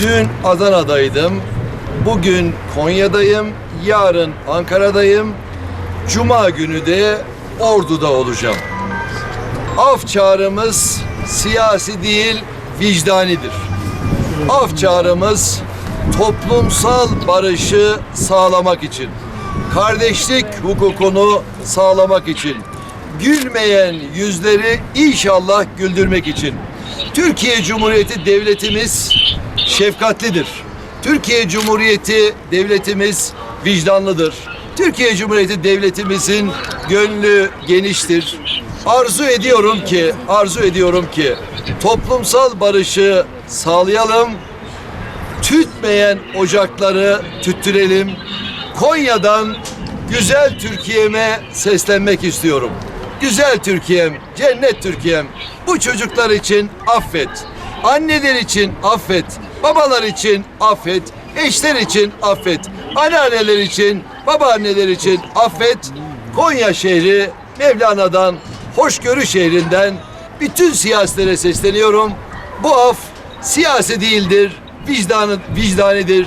Dün Adana'daydım. Bugün Konya'dayım. Yarın Ankara'dayım. Cuma günü de Ordu'da olacağım. Af çağrımız siyasi değil, vicdanidir. Af çağrımız toplumsal barışı sağlamak için, kardeşlik hukukunu sağlamak için, gülmeyen yüzleri inşallah güldürmek için. Türkiye Cumhuriyeti devletimiz şefkatlidir. Türkiye Cumhuriyeti devletimiz vicdanlıdır. Türkiye Cumhuriyeti devletimizin gönlü geniştir. Arzu ediyorum ki, arzu ediyorum ki toplumsal barışı sağlayalım. Tütmeyen ocakları tüttürelim. Konya'dan güzel Türkiye'me seslenmek istiyorum. Güzel Türkiye'm, cennet Türkiye'm. Bu çocuklar için affet. Anneler için affet. Babalar için affet. Eşler için affet. Anneanneler için, babaanneler için affet. Konya şehri Mevlana'dan, hoşgörü şehrinden bütün siyasilere sesleniyorum. Bu af siyasi değildir, vicdanı, vicdanidir.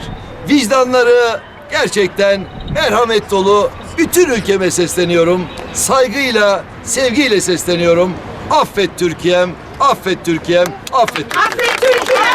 Vicdanları gerçekten merhamet dolu bütün ülkeme sesleniyorum. Saygıyla, sevgiyle sesleniyorum. Affet Türkiye'm, affet Türkiye'm, affet Türkiye'm. Affet Türkiye!